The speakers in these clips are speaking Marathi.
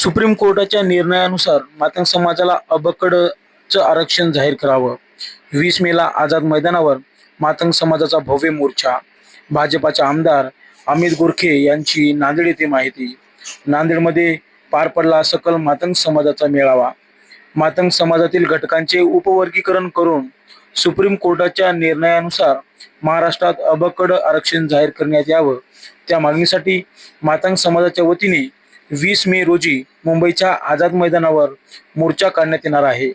सुप्रीम कोर्टाच्या निर्णयानुसार मातंग समाजाला अबकडचं आरक्षण जाहीर करावं. वीस मेला आझाद मैदानावर मातंग समाजाचा भव्य मोर्चा. भाजपाचे आमदार अमित गोरखे यांची नांदेड येथे माहिती. नांदेडमध्ये पार पडला सकल मातंग समाजाचा मेळावा. मातंग समाजातील घटकांचे उपवर्गीकरण करून सुप्रीम कोर्टाच्या निर्णयानुसार महाराष्ट्रात अबकड आरक्षण जाहीर करण्यात यावं. त्या मागणीसाठी मातंग समाजाच्या वतीने वीस मे रोजी मुंबईच्या आझाद मैदानावर मोर्चा काढण्यात येणार आहे.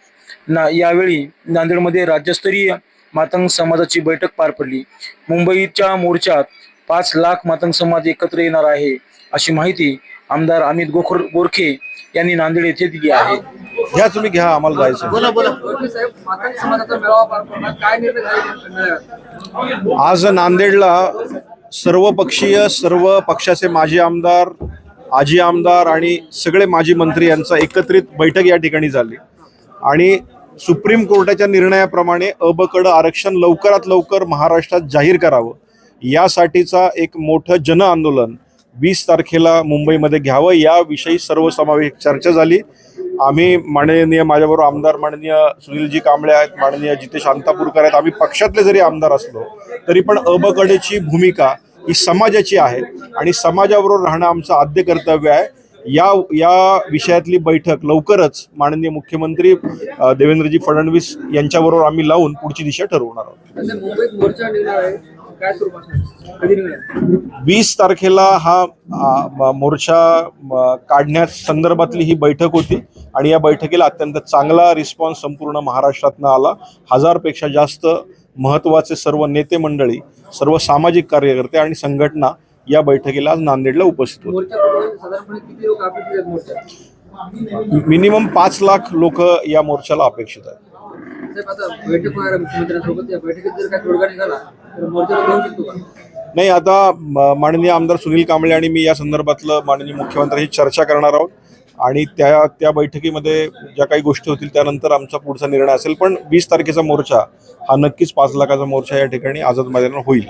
ना यावेळी नांदेडमध्ये राज्यस्तरीय मातंग समाजाची बैठक पार पडली. मुंबईच्या मोर्चात पाच लाख मातंग समाज एकत्र येणार आहे अशी माहिती आमदार अमित गोखर गोरखे यांनी नांदेड येथे दिली आहे. घ्या तुम्ही घ्या आम्हाला जायचं बोला बोला. गोरखे साहेब मातंग समाजाचा मेळावा पार पडला. काय निर्णय झाले? मिळाला? आज नांदेडला सर्व पक्षीय सर्व पक्षाचे माजी आमदार आजी आमदार आणि सगळे माजी मंत्री यांचा एकत्रित बैठक या ठिकाणी झाली. आणि सुप्रीम कोर्टाच्या निर्णयाप्रमाणे अबकडं आरक्षण लवकरात लवकर महाराष्ट्रात जाहीर करावं. यासाठीचा एक मोठं जन आंदोलन वीस तारखेला मुंबईमध्ये घ्यावं. याविषयी सर्वसमावेशक चर्चा झाली. आम्ही माननीय माझ्याबरोबर आमदार माननीय सुनीलजी कांबळे आहेत माननीय जितेश शांतापूरकर आहेत. आम्ही पक्षातले जरी आमदार असलो तरी पण अबकडेची भूमिका ही समाजाची आहे आणि समाजाबरोबर राहणं आमचं आद्य कर्तव्य आहे. या या विषयातली बैठक लवकरच माननीय मुख्यमंत्री देवेंद्रजी फडणवीस यांच्याबरोबर आम्ही लावून पुढची दिशा ठरवणार आहोत. वीस तारखेला हा मोर्चा म, काढण्यास संदर्भातली ही बैठक होती आणि या बैठकीला अत्यंत चांगला रिस्पॉन्स संपूर्ण महाराष्ट्रातनं आला. हजारपेक्षा जास्त महत्त्वाचे सर्व नेते मंडळी सर्व सामाजिक कार्यकर्ते आणि संघटना या बैठकीला आज नांदेडला उपस्थित होते. मिनिमम पाच लाख लोक या मोर्चाला अपेक्षित आहेत. नाही आता माननीय आमदार सुनील कांबळे आणि मी या संदर्भातलं माननीय मुख्यमंत्र्यांशी चर्चा करणार आहोत. आणि त्या त्या बैठकीमध्ये ज्या काही गोष्टी होतील त्यानंतर आमचा पुढचा निर्णय असेल. पण वीस तारखेचा मोर्चा हा नक्कीच पाच लाखाचा मोर्चा या ठिकाणी आझाद मैदानावर होईल.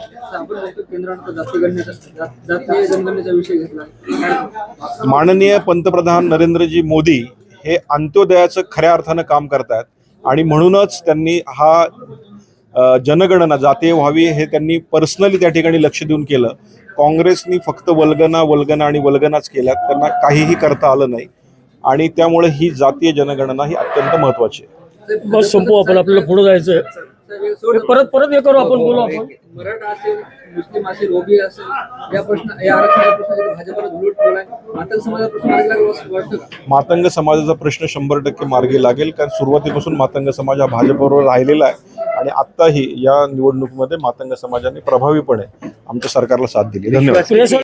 माननीय पंतप्रधान नरेंद्रजी मोदी हे अंत्योदयाचं खऱ्या अर्थानं काम करतायत. आणि म्हणूनच त्यांनी हा जनगणना जातीय व्हावी हे त्यांनी पर्सनली त्या ठिकाणी लक्ष देऊन केलं. काँग्रेसनी फक्त वल्गना वल्गना आणि वल्गनाच केल्या त्यांना काहीही करता आलं नाही. आणि त्यामुळे ही जातीय जनगणना ही अत्यंत महत्वाची आहे. बस संपू आपण आपल्याला पुढे जायचंय. परत परत हे करू आपण बोलू आपण. मराठा असेल मुस्लिम असेल ओबी असेल या प्रश्न या आरक्षणाचा प्रश्न जरी भाजपला धुळूट ठेवलाय. मातंग समाजाचा प्रश्न मार्गी लागला असं वाटतं का? मातंग समाजाचा प्रश्न शंभर टक्के मार्गी लागेल. कारण सुरुवातीपासून मातंग समाज हा भाजपबरोबर राहिलेला आहे. आणि आत्ताही या निवडणुकीमध्ये मातंग समाजाने प्रभावीपणे आमच्या सरकारला साथ दिली. धन्यवाद.